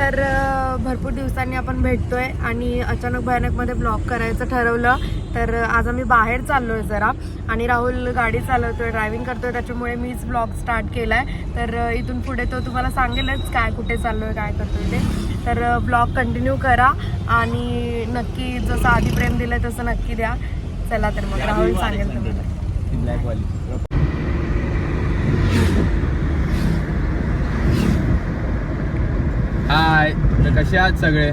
तर भरपूर दिवसांनी आपण भेटतोय आणि अचानक भयानकमध्ये ब्लॉग करायचं ठरवलं तर आज आम्ही बाहेर चाललोय जरा आणि राहुल गाडी चालवतोय ड्रायव्हिंग करतोय त्याच्यामुळे मीच ब्लॉग स्टार्ट केलाय. तर अ, इथून पुढे तो तुम्हाला सांगेलच काय कुठे चाललोय काय करतोय ते. तर ब्लॉग कंटिन्यू करा आणि नक्की जसं आधी प्रेम दिलंय तसं नक्की द्या. चला तर मग राहुल सांगेल तुम्हाला ब्लॅक वाली हाय तर कसे आहात सगळे?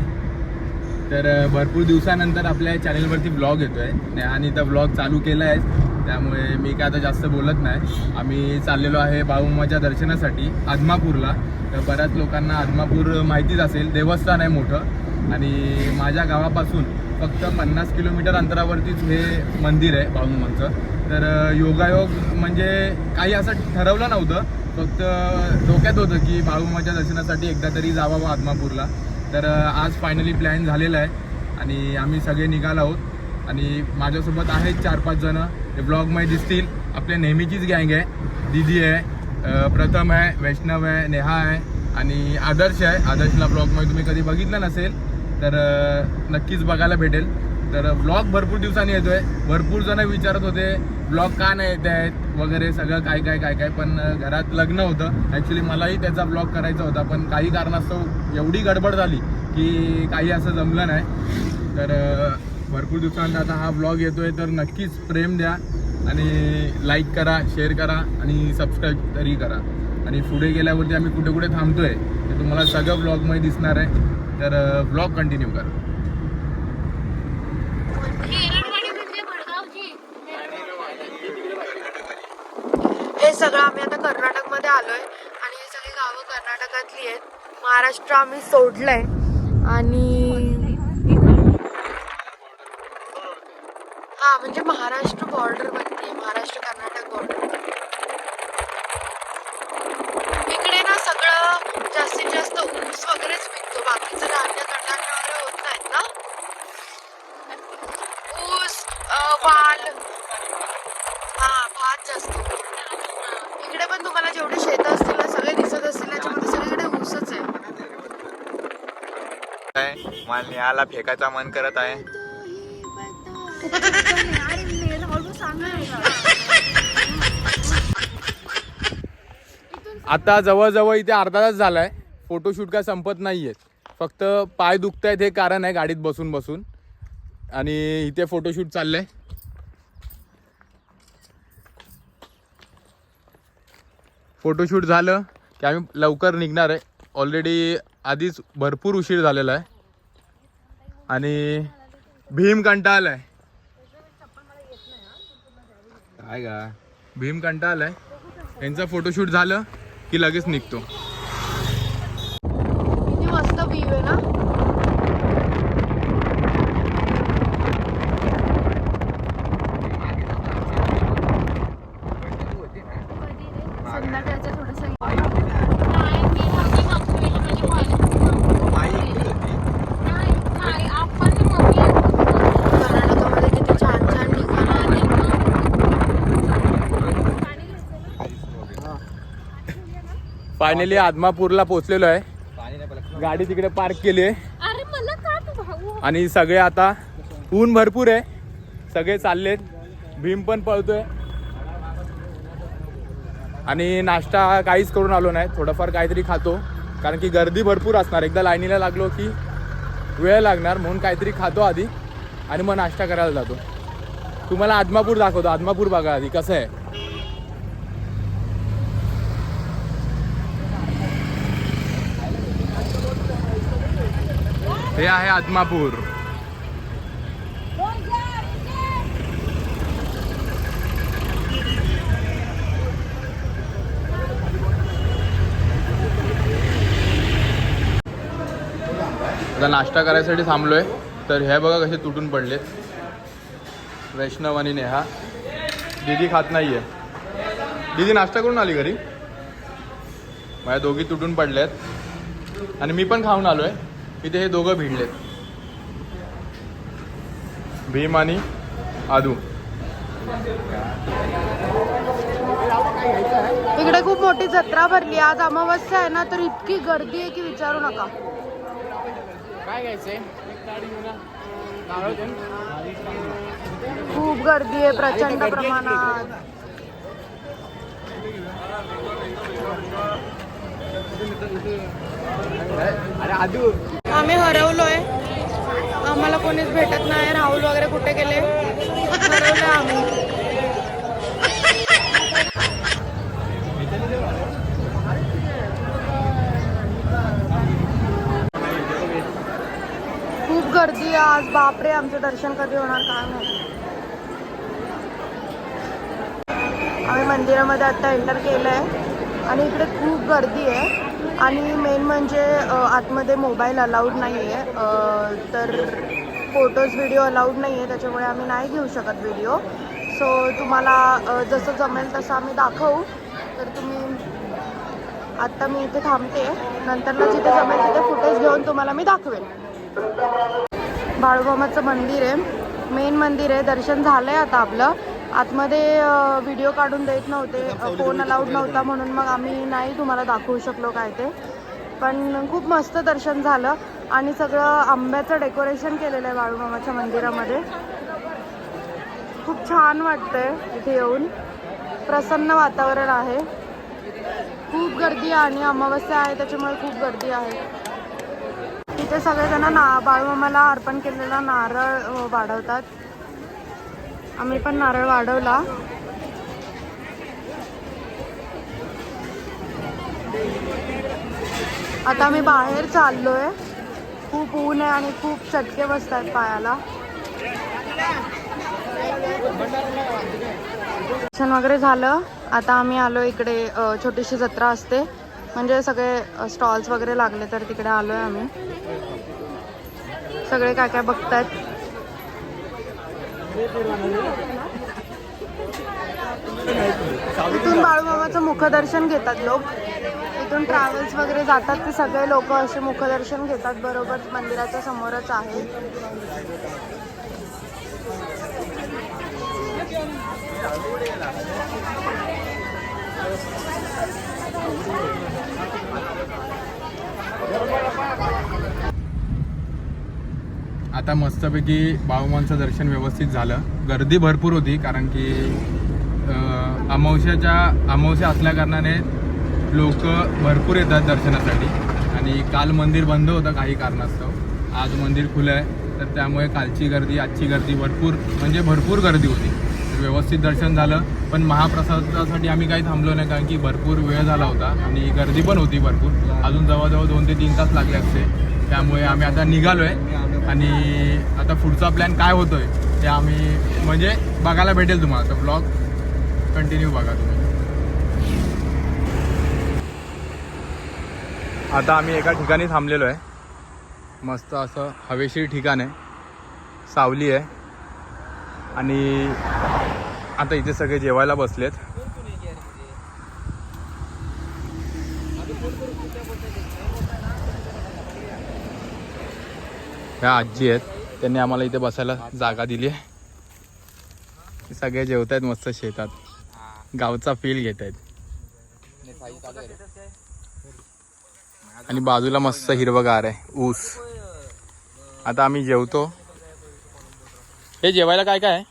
तर भरपूर दिवसानंतर आपल्या चॅनलवरती ब्लॉग येतो आहे आणि तर ब्लॉग चालू केला आहे त्यामुळे मी काय आता जास्त बोलत नाही. आम्ही चाललेलो आहे बाळूमाच्या दर्शनासाठी आदमापूरला. तर बऱ्याच लोकांना आदमापूर माहितीच असेल. देवस्थान आहे मोठं. आणि माझ्या गावापासून फक्त पन्नास किलोमीटर अंतरावरतीच हे मंदिर आहे बाळूमाचं तर योगायोग म्हणजे काही असं ठरवलं नव्हतं. फक्त डोक्यात होतं की बाळूमाच्या दर्शनासाठी एकदा तरी जावावं आदमापूरला. तर आज फायनली प्लॅन झालेला आहे आणि आम्ही सगळे निघालो आहोत. आणि माझ्यासोबत आहेत चार पाच जण. ते ब्लॉगमध्ये दिसतील. आपल्या नेहमीचीच गँग आहे. दिदी आहे प्रथम आहे वैष्णव आहे नेहा आहे आणि आदर्श आहे. आदर्शला ब्लॉगमध्ये तुम्ही कधी बघितलं नसेल तर नक्कीच बघायला भेटेल. तर ब्लॉग भरपूर दिवसांनी येतोय. भरपूर जण विचारत होते ब्लॉग का नाही येत आहेत? वगैरे सगळं काय काय काय काय पण घरात लग्न होतं. ॲक्च्युली मलाही त्याचा ब्लॉग करायचा होता पण काही कारणास्तव एवढी गडबड झाली की काही असं जमलं नाही. तर भरपूर दिवसांना आता हा ब्लॉग येतोय तर नक्कीच प्रेम द्या आणि लाईक करा शेअर करा आणि सबस्क्राईब तरी करा. आणि पुढे गेल्यावरती आम्ही कुठे कुठे थांबतोय ते तुम्हाला सगळं ब्लॉगमध्ये दिसणार आहे. तर ब्लॉग कंटिन्यू करा हे सगळं आम्ही आता कर्नाटकमध्ये आलोय. आणि हे सगळी गावं कर्नाटकातली आहेत. महाराष्ट्र आम्ही सोडलंय. आणि हा म्हणजे महाराष्ट्र बॉर्डर बनते महाराष्ट्र कर्नाटक बॉर्डर इकडे ना सगळं जास्तीत जास्त ऊस वगैरेच पिकतो बाकीचं धान्य कडधान्य वगैरे होत नाहीत ना ऊस अं, वाल हा भात जास्त होतो. इकडे पण तुम्हाला जेवढे शेत असतील ना सगळे दिसत असतील त्याच्यामध्ये सगळीकडे ऊसच आहे मला नेहाला फेकायचा मन करत आहे. आता जवळजवळ इथे अर्धा तास झालाय. फोटोशूट काय संपत नाहीये. फक्त पाय दुखत आहेत हे कारण आहे गाडीत बसून बसून. आणि इथे फोटोशूट चाललंय. फोटोशूट झालं की आम्ही लवकर निघणार आहे. ऑलरेडी आधीच भरपूर उशीर झालेला आहे. आणि भीम कंटाळलाय काय का भीम कंटाळलाय यांचं फोटोशूट झालं की लगेच निघतो. मस्त व्ह्यू आहे ना? संध्याकाळचं थोडंसं कर्नाटकामध्ये किती छान छान ठिकाणं आहेत फायनली आदमापूरला पोहोचलेलो आहे. गाडी तिकडे पार्क केली आहे. आणि सगळे आता ऊन भरपूर आहे. सगळे चाललेत. भीम पण पळतोय. आणि नाश्ता काहीच करून आलो नाही. थोडंफार काहीतरी खातो. कारण की गर्दी भरपूर असणार. एकदा लाईनीला लागलो की वेळ लागणार. म्हणून काहीतरी खातो आधी. आणि मग नाश्ता करायला जातो. तुम्हाला आदमापूर दाखवतो. आदमापूर बघा आधी कसं आहे. हे आहे आदमापूर. आता नाश्ता करायसाठी थांबलोय. तर हे बघा कसे तुटून पडलेत. वैष्णव आणि नेहा. दीदी खात नाहीये. दीदी नाश्ता करून आली घरी. माझ्या दोघी तुटून पडल्यात आणि मी पण खाऊन आलोय. इथे हे दोघं भिडलेत. भीम आणि आदू. इकडे खूप मोठी जत्रा भरली. आज अमावस्या आहे ना तर इतकी गर्दी आहे की विचारू नका. काय घ्यायचंय. खूप गर्दी आहे प्रचंड प्रमाणात अरे आदू आम्ही हरवलोय. आम्हाला कोणीच भेटत नाही. राहुल वगैरे कुठे गेले? हरवलोय आम्ही. खूप गर्दी आहे आज. बापरे आमचं दर्शन कधी होणार काय नाही आम्ही मंदिरामध्ये आता एंटर केलं आहे आणि इकडे खूप गर्दी आहे. आणि मेन म्हणजे आतमध्ये मोबाईल अलाउड नाही आहे तर फोटोज व्हिडिओ अलाउड नाही आहे त्याच्यामुळे आम्ही नाही घेऊ शकत व्हिडिओ सो तुम्हाला जसं जमेल तसं आम्ही दाखवू. तर तुम्ही आत्ता मी इथे थांबते. नंतरला जिथे जमेल तिथे फुटेज घेऊन तुम्हाला मी दाखवेन. बाळूमामाचं मंदिर आहे. मेन मंदिर आहे. दर्शन झालं आहे आता आपलं. आतमध्ये व्हिडिओ काढून देत नव्हते. फोन अलाउड नव्हता म्हणून मग आम्ही नाही तुम्हाला दाखवू शकलो काय ते. पण खूप मस्त दर्शन झालं आणि सगळं आंब्याचं डेकोरेशन केलेलं आहे बाळूमामाच्या मंदिरामध्ये. खूप छान वाटतंय इथे येऊन. प्रसन्न वातावरण आहे. खूप गर्दी आणि अमावस्या आहे त्याच्यामुळे खूप गर्दी आहे. इथे सगळेजण ना बाळूमामाला अर्पण केलेला नारळ वाढवतात. आम्ही पण नारळ वाढवला. आता आम्ही बाहेर चाललोय. खूप ऊन आहे आणि खूप चटके बसतात पायाला. दर्शन वगैरे झालं. आता आम्ही आलो इकडे छोटीशी जत्रा असते. म्हणजे सगळे स्टॉल्स वगैरे लागले तर तिकडे आलोय आम्ही. सगळे काय काय बघतात इथून बाळूमामाचं मुखदर्शन घेतात लोक. इथून ट्रॅव्हल्स वगैरे जातात ते सगळे लोक असे मुखदर्शन घेतात. बरोबर मंदिराच्या समोरच आहे. आता मस्तपैकी बाळूमांचं दर्शन व्यवस्थित झालं. गर्दी भरपूर होती कारण की अमावश्याच्या अमावस्याच्या अमावस्या असल्याकारणाने लोक भरपूर येतात दर्शनासाठी. आणि काल मंदिर बंद होतं काही कारणास्तव. आज मंदिर खुलं आहे तर त्यामुळे कालची गर्दी आजची गर्दी भरपूर म्हणजे भरपूर गर्दी होती. व्यवस्थित दर्शन झालं. पण महाप्रसादासाठी आम्ही काही थांबलो नाही कारण की भरपूर वेळ झाला होता. आणि गर्दी पण होती भरपूर. अजून जवळजवळ दोन ते तीन तास लागले असते. त्यामुळे आम्ही आता निघालो आहे आणि आता पुढचा प्लॅन काय होतोय ते आम्ही म्हणजे बघायला भेटेल तुम्हाला. तर ब्लॉग कंटिन्यू बघा तुम्ही. आता आम्ही एका ठिकाणी थांबलेलो आहे. मस्त असं हवेशीर ठिकाण आहे. सावली आहे. आणि आता इथे सगळे जेवायला बसलेत. ह्या आजी आहेत. त्यांनी आम्हाला इथे बसायला जागा दिली आहे. सगळे जेवत आहेत मस्त शेतात. गावचा फील घेत आहेत. आणि बाजूला मस्त हिरवगार आहे. ऊस. आता आम्ही जेवतो. हे जेवायला काय काय आहे?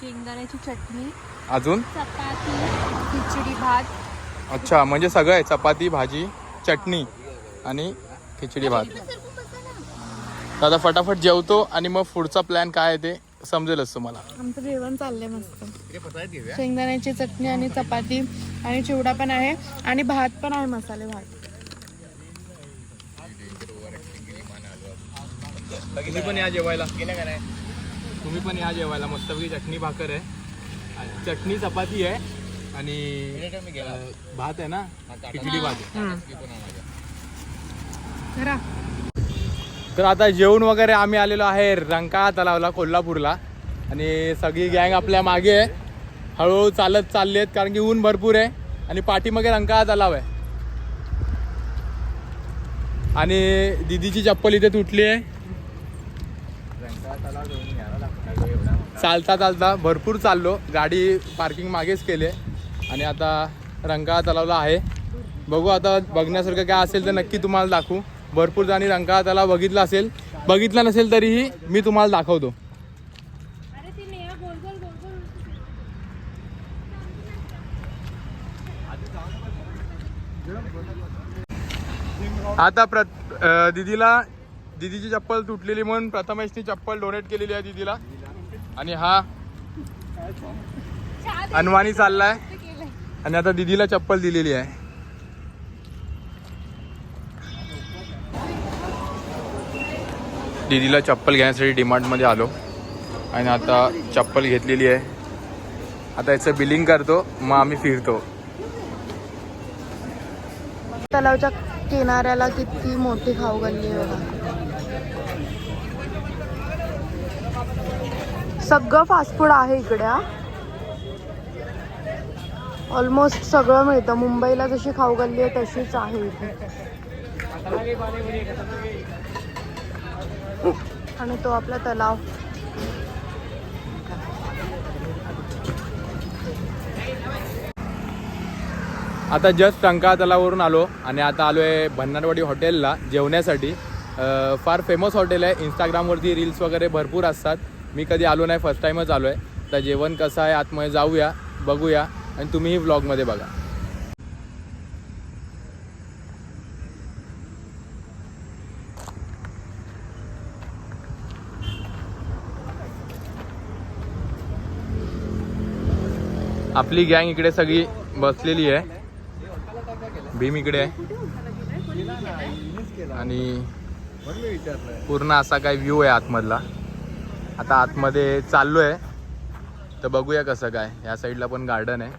शेंगदाण्याची चटणी अजून? चपाती खिचडी भात. अच्छा म्हणजे सगळं आहे. चपाती भाजी चटणी आणि खिचडी भात. तर आता फटाफट जेवतो आणि मग पुढचा प्लॅन काय आहे ते समजेलच तुम्हाला. आमचं जेवण चाललंय मस्त. शेंगदाण्याची चटणी आणि चपाती आणि चिवडा पण आहे आणि भात पण आहे मसाले भात. तुम्ही पण या जेवायला. तुम्ही पण या जेवायला. मस्तपैकी चटणी भाकर आहे. आणि चटणी चपाती आहे आणि अं, भात आहे ना? खिचडी भात आहे. तर आता जेवण वगैरे आम्ही आलेलो आहे रंकाळा तलावला कोल्हापूरला. आणि सगळी गँग आपल्या मागे आहे. हळूहळू चालत चालली आहेत कारण की ऊन भरपूर आहे. आणि पाठीमागे रंकाळा तलाव आहे. आणि दिदीची चप्पल इथे तुटली आहे. चालता चालता भरपूर चाललो. गाडी पार्किंग मागेच केली आहे. आणि आता रंकाळा तलावला आहे. बघू आता बघण्यासारखं काय असेल तर नक्की तुम्हाला दाखवू. भरपूर जणी रंकाळा तलाव बघितला असेल. बघितला नसेल तरीही मी तुम्हाला दाखवतो. आता प्र दीदीला दीदीची चप्पल तुटलेली म्हणून प्रथमेशनी चप्पल डोनेट केलेली आहे दीदीला. आणि हा अनवाणी चाललाय. आणि आता दीदीला चप्पल दिलेली आहे. दीदीला चप्पल घेण्यासाठी डिमांडमध्ये आलो. आणि आता चप्पल घेतलेली आहे. आता याचं बिलिंग करतो मग आम्ही फिरतो. तलावच्या किनाऱ्याला किती मोठी खाऊ गल्ली आहे बघा. सगळं फास्ट फूड आहे इकडे ऑलमोस्ट सगळं मिळतं. मुंबईला जशी खाऊ गल्ली आहे तशीच आहे आणि तो आपला तलाव. आता जस्ट टंका तलावरून आलो आणि आता आलो आहे भन्नाटवाडी हॉटेलला जेवण्यासाठी. फार फेमस हॉटेल आहे. इंस्टाग्रामवरती रील्स वगैरे भरपूर असतात. मी कधी आलो नाही फर्स्ट टाईमच आलो आहे तर जेवण कसं आहे आतमध्ये जाऊया बघूया आणि तुम्हीही व्लॉगमध्ये बघा. आपली गँग इकडे सगळी बसलेली आहे. भीम इकडे आहे. आणि पूर्ण असा काही व्ह्यू आहे आतमधला. आता आतमध्ये चाललो आहे तर बघूया कसं काय. या साईडला पण गार्डन आहे.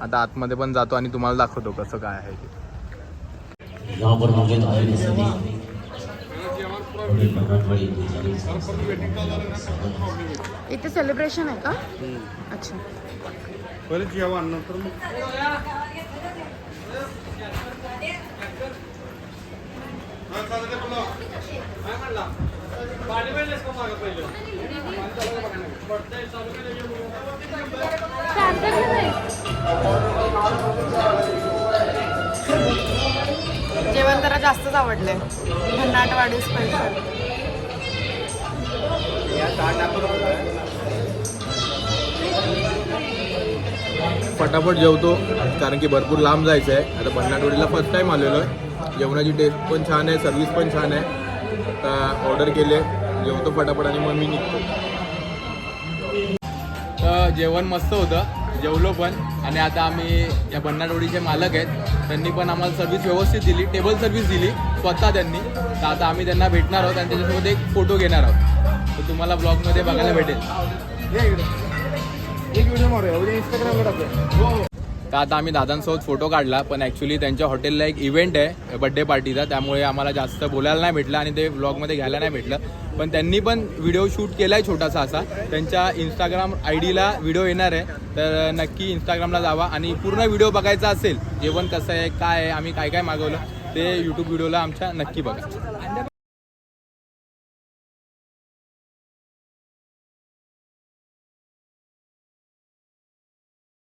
आता आतमध्ये पण जातो आणि तुम्हाला दाखवतो कसं काय आहे ते. इथे सेलिब्रेशन आहे का अच्छा जेवण जरा जास्तच आवडलंय. भन्नाटवाडी स्पेशल फटाफट जेवतो कारण की भरपूर लांब जायचं आहे आता भन्नाटवाडीला फर्स्ट टाईम आलेलो आहे जेवणाची टेस्ट पण छान आहे सर्विस पण छान आहे. आता ऑर्डर केले जेवतो फटाफट आणि मग मी निघतो. तर जेवण मस्त होतं जेवलो पण. आणि आता आम्ही या भन्नाटवाडीचे मालक आहेत. त्यांनी पण आम्हाला सर्व्हिस व्यवस्थित दिली टेबल सर्व्हिस दिली स्वतः त्यांनी. तर आता आम्ही त्यांना भेटणार आहोत आणि त्याच्यासोबत एक फोटो घेणार आहोत. तर तुम्हाला ब्लॉगमध्ये बघायला भेटेल. तर आता आम्ही दादांसोबत फोटो काढला पण ॲक्च्युली त्यांच्या हॉटेलला एक इव्हेंट आहे बड्डे पार्टीचा त्यामुळे आम्हाला जास्त बोलायला नाही भेटलं आणि ते व्लॉगमध्ये घ्यायला नाही भेटलं. पण त्यांनी पण व्हिडिओ शूट केला आहे छोटासा असा. त्यांच्या इंस्टाग्राम आय डीला व्हिडिओ येणार आहे. तर नक्की इंस्टाग्रामला जावा आणि पूर्ण व्हिडिओ बघायचा असेल जेवण कसं आहे काय आहे आम्ही काय काय मागवलं ते यूट्यूब व्हिडिओला आमच्या नक्की बघा.